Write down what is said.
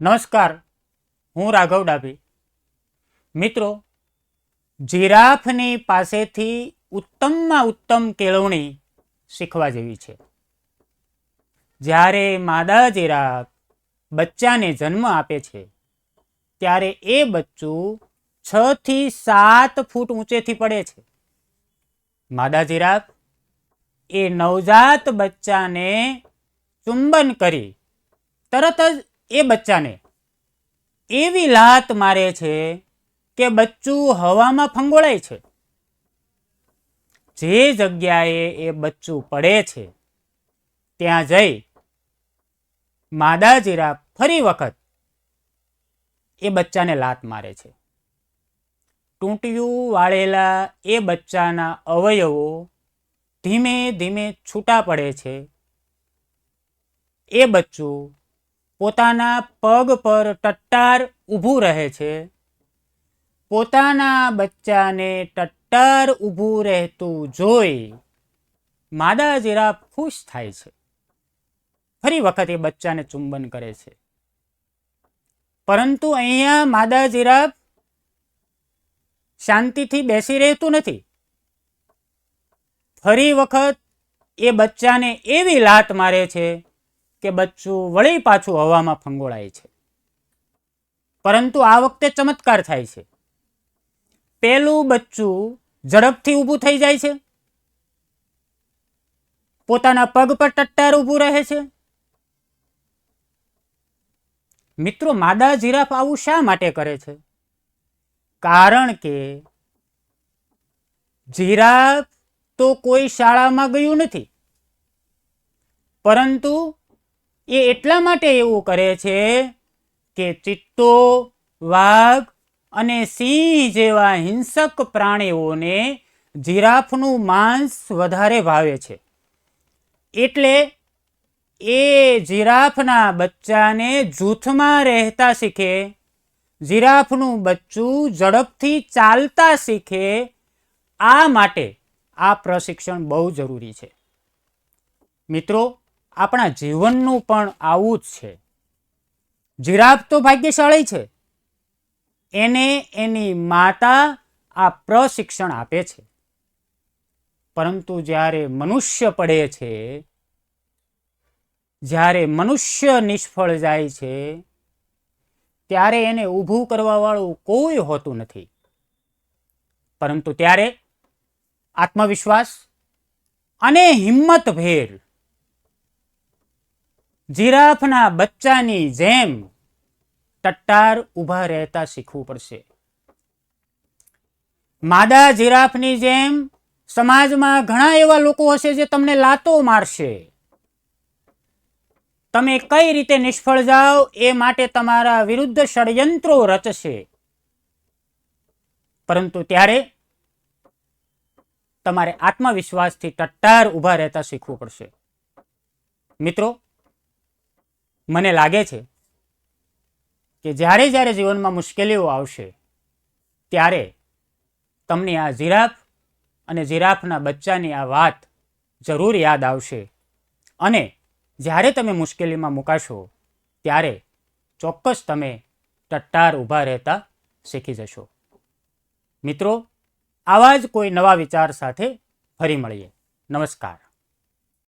નમસ્કાર, હું રાઘવ ડાભી. મિત્રો, જીરાફની પાસેથી ઉત્તમમાં ઉત્તમ કેળવણી શીખવા જેવી છે. જ્યારે માદા જીરાફ બચ્ચાને જન્મ આપે છે, ત્યારે એ બચ્ચું છ થી સાત ફૂટ ઊંચેથી પડે છે. માદા જીરાફ એ નવજાત બચ્ચાને ચુંબન કરી તરત જ એ બચ્ચાને. એવી લાત મારે છે કે બચ્ચું હવામાં ફંગોળાય છે. જે જગ્યાએ એ બચ્ચું પડે છે, ત્યાં જઈ માદા જીરાફ ફરી વખત એ બચ્ચાને લાત મારે છે. તૂંટિયું વાળેલા એ બચ્ચાના અવયવો ધીમે ધીમે છૂટા પડે છે. એ બચ્ચું પોતાના પગ પર ટટ્ટાર ઊભું રહે છે. પોતાના બચ્ચાને ટટ્ટાર ઊભું રહેતું જોઈ માદા જીરાફ ખુશ થાય છે. ફરી વખત એ બચ્ચાને ચુંબન કરે છે. પરંતુ અહીંયા માદા જીરાફ શાંતિથી બેસી રહેતું નથી. ફરી વખત એ બચ્ચાને એવી લાત મારે છે કે બચ્ચું વળી પાછું હવામાં ફંગોળાય છે. પરંતુ આ વખતે ચમત્કાર થાય છે. પેલું બચ્ચું ઝડપથી ઊભું થઈ જાય છે. પોતાના પગ પર ટટ્ટાર ઊભું રહે છે. મિત્રો, માદા જીરાફ આવું શા માટે કરે છે? કારણ કે જીરાફ તો કોઈ શાળામાં ગયું નથી. પરંતુ એ એટલા માટે એવું કરે છે કે ચિત્તો, વાઘ અને સિંહ જેવા હિંસક પ્રાણીઓને જીરાફનું માંસ વધારે ભાવે છે. એટલે એ જીરાફના બચ્ચાને જૂથમાં રહેતા શીખે, જીરાફનું બચ્ચું ઝડપથી ચાલતા શીખે, આ માટે આ પ્રશિક્ષણ બહુ જરૂરી છે. મિત્રો આપણા જીવનનું પણ આવું જ છે. જીરાફ તો ભાગ્યશાળી છે. એને એની માતા આ પ્રશિક્ષણ આપે છે. પરંતુ જ્યારે મનુષ્ય પડે છે, જ્યારે મનુષ્ય નિષ્ફળ જાય છે, ત્યારે એને ઊભું કરવાવાળું કોઈ હોતું નથી. પરંતુ ત્યારે આત્મવિશ્વાસ અને હિંમતભેર જીરાફના બચ્ચાની જેમ ટટ્ટાર ઊભા રહેતા શીખવું પડશે. માદા જીરાફની જેમ સમાજમાં ઘણા એવા લોકો હશે જે તમને લાતો મારશે. તમે કઈ રીતે નિષ્ફળ જાઓ એ માટે તમારા વિરુદ્ધ ષડયંત્રો રચશે. પરંતુ ત્યારે તમારે આત્મવિશ્વાસથી ટટ્ટાર ઊભા રહેતા શીખવું પડશે. મિત્રો મને લાગે છે કે જ્યારે જ્યારે જીવનમાં મુશ્કેલીઓ આવશે, ત્યારે તમને આ જીરાફ અને જીરાફના બચ્ચાની આ વાત જરૂર યાદ આવશે. અને જ્યારે તમે મુશ્કેલીમાં મુકાશો, ત્યારે ચોક્કસ તમે ટટ્ટાર ઊભા રહેતા શીખી જશો. મિત્રો, આવા જ કોઈ નવા વિચાર સાથે ફરી મળીએ. નમસ્કાર.